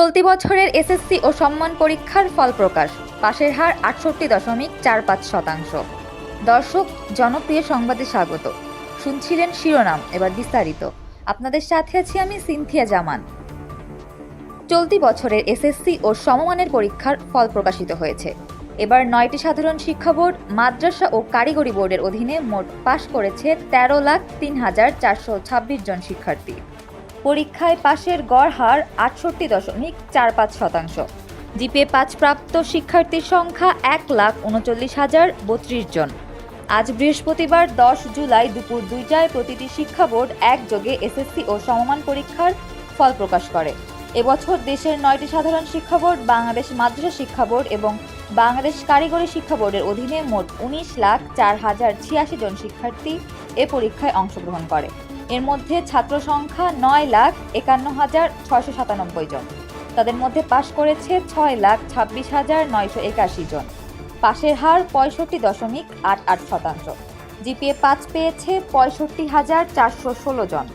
চলতি বছরের এসএসসি ও সম্মান পরীক্ষার ফল প্রকাশ। পাশের হার আটষট্টি দশমিক চার পাঁচ শতাংশ। দর্শক, জনপ্রিয় সংবাদে স্বাগত। শুনছিলেন শিরোনাম, এবার বিস্তারিত। আপনাদের সাথে আছি আমি সিনথিয়া জামান। চলতি বছরের এসএসসি ও সমমানের পরীক্ষার ফল প্রকাশিত হয়েছে। এবার নয়টি সাধারণ শিক্ষা বোর্ড, মাদ্রাসা ও কারিগরি বোর্ডের অধীনে মোট পাশ করেছে তেরো লাখ তিন হাজার চারশো ছাব্বিশ জন শিক্ষার্থী। পরীক্ষায় পাশের গড় হার আটষট্টি দশমিক চার পাঁচ শতাংশ। জিপে পাঁচ প্রাপ্ত শিক্ষার্থীর সংখ্যা এক লাখ উনচল্লিশ হাজার বত্রিশ জন। আজ বৃহস্পতিবার দশ জুলাই দুপুর দুইটায় প্রতিটি শিক্ষা বোর্ড একযোগে এসএসসি ও সমমান পরীক্ষার ফল প্রকাশ করে। এবছর দেশের নয়টি সাধারণ শিক্ষা বোর্ড, বাংলাদেশ মাদ্রাসা শিক্ষা বোর্ড এবং বাংলাদেশ কারিগরি শিক্ষা বোর্ডের অধীনে মোট উনিশ লাখ চার হাজার ছিয়াশি জন শিক্ষার্থী এ পরীক্ষায় অংশগ্রহণ করে। এর মধ্যে ছাত্র সংখ্যা নয় লাখ একান্ন হাজার ছয়শো সাতানব্বই জন। তাদের মধ্যে পাশ করেছে ছয় লাখ ছাব্বিশ হাজার নয়শো একাশি জন। পাশের হার পঁয়ষট্টি দশমিক আট আট শতাংশ। জিপিএ পাঁচ পেয়েছে পঁয়ষট্টি হাজার চারশো ষোলো জন।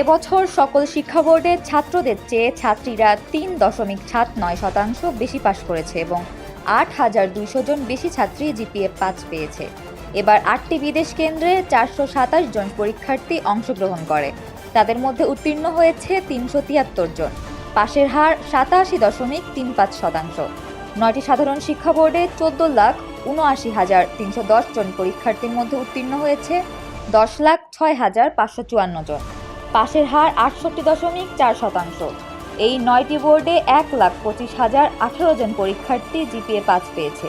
এবছর সকল শিক্ষা বোর্ডের ছাত্রদের চেয়ে ছাত্রীরা তিন দশমিক সাত নয় শতাংশ বেশি পাশ করেছে এবং আট হাজার দুইশো জন বেশি ছাত্রী জিপিএ পাঁচ পেয়েছে। এবার আটটি বিদেশ কেন্দ্রে চারশো সাতাশ জন পরীক্ষার্থী অংশগ্রহণ করে। তাদের মধ্যে উত্তীর্ণ হয়েছে তিনশো তিয়াত্তর জন। পাশের হার সাতাশি দশমিক তিন পাঁচ শতাংশ। নয়টি সাধারণ শিক্ষা বোর্ডে চোদ্দ লাখ উনআশি হাজার তিনশো দশ জন পরীক্ষার্থীর মধ্যে উত্তীর্ণ হয়েছে দশ লাখ ছয় হাজার পাঁচশো চুয়ান্ন জন। পাশের হার আটষট্টি দশমিক চার শতাংশ। এই নয়টি বোর্ডে এক লাখ পঁচিশ হাজার আঠেরো জন পরীক্ষার্থী জিপিএ পাঁচ পেয়েছে।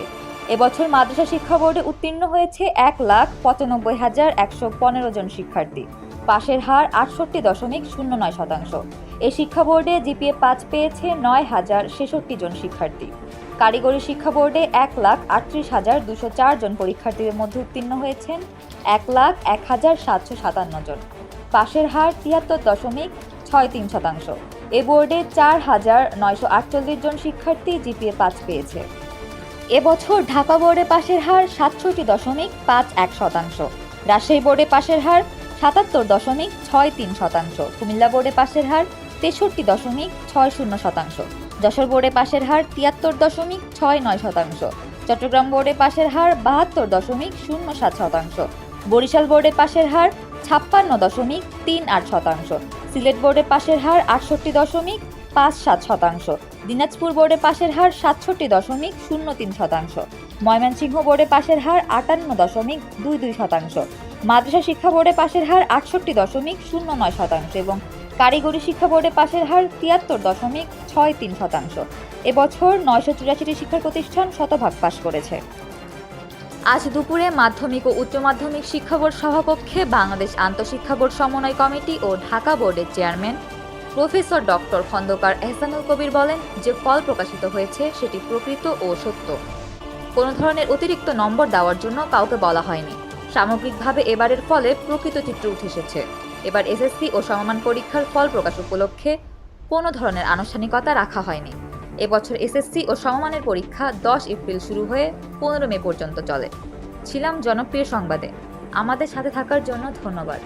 এবছর মাদ্রাসা শিক্ষা বোর্ডে উত্তীর্ণ হয়েছে এক লাখ পঁচানব্বই হাজার একশো পনেরো জন শিক্ষার্থী। পাশের হার আটষট্টি দশমিক শূন্য নয় শতাংশ। এই শিক্ষা বোর্ডে জিপিএ পাঁচ পেয়েছে নয় হাজার ছেষট্টি জন শিক্ষার্থী। কারিগরি শিক্ষা বোর্ডে এক লাখ আটত্রিশ হাজার দুশো চার জন পরীক্ষার্থীদের মধ্যে উত্তীর্ণ হয়েছেন এক লাখ এক হাজার সাতশো সাতান্ন জন। পাশের হার তিয়াত্তর দশমিক ছয় তিন শতাংশ। এ বোর্ডে চার হাজার নয়শো আটচল্লিশ জন শিক্ষার্থী জিপিএ পাঁচ পেয়েছে। এবছর ঢাকা বোর্ডে পাশের হার সাতষট্টি দশমিক পাঁচ এক শতাংশ। রাজশাহী বোর্ডে পাশের হার সাতাত্তর দশমিক ছয় তিন শতাংশ। কুমিল্লা বোর্ডে পাশের হার তেষট্টি দশমিক ছয় শূন্য শতাংশ। যশোর বোর্ডে পাশের হার তিয়াত্তর দশমিক ছয় নয় শতাংশ। চট্টগ্রাম বোর্ডে পাশের হার বাহাত্তর দশমিক শূন্য সাত শতাংশ। বরিশাল বোর্ডে পাশের হার ছাপ্পান্ন দশমিক তিন আট শতাংশ। সিলেট বোর্ডে পাশের হার আটষট্টি দশমিক পাঁচ সাত শতাংশ। দিনাজপুর বোর্ডে পাশের হার সাতষট্টি দশমিক শূন্য তিন শতাংশ। ময়মনসিংহ বোর্ডে পাশের হার আটান্ন দশমিক দুই দুই শতাংশ। মাদ্রাসা শিক্ষা বোর্ডে পাশের হার আটষট্টি দশমিক শূন্য নয় শতাংশ এবং কারিগরি শিক্ষা বোর্ডে পাশের হার তিয়াত্তর দশমিক ছয় তিন শতাংশ। এবছর নয়শো চুরাশিটি শিক্ষা প্রতিষ্ঠান শতভাগ পাশ করেছে। আজ দুপুরে মাধ্যমিক ও উচ্চ মাধ্যমিক শিক্ষা বোর্ড সভাকক্ষে বাংলাদেশ আন্তঃশিক্ষা বোর্ড সমন্বয় কমিটি ও ঢাকা বোর্ডের chairman professor doctor Khandakar Ehsanul Kabir বলেন যে ফল প্রকাশিত হয়েছে সেটি প্রকৃত ও সত্য। কোনো ধরনের অতিরিক্ত নম্বর দেওয়ার জন্য কাউকে বলা হয়নি। সামগ্রিকভাবে এবারের ফলে প্রকৃত চিত্র উঠে এসেছে। এবার এসএসসি ও সমমান পরীক্ষার ফল প্রকাশ উপলক্ষে কোনো ধরনের আনুষ্ঠানিকতা রাখা হয়নি। এবছর এসএসসি ও সমমানের পরীক্ষা দশ এপ্রিল শুরু হয়ে পনেরো মে পর্যন্ত চলে। ছিলাম জনপ্রিয় সংবাদে। আমাদের সাথে থাকার জন্য ধন্যবাদ।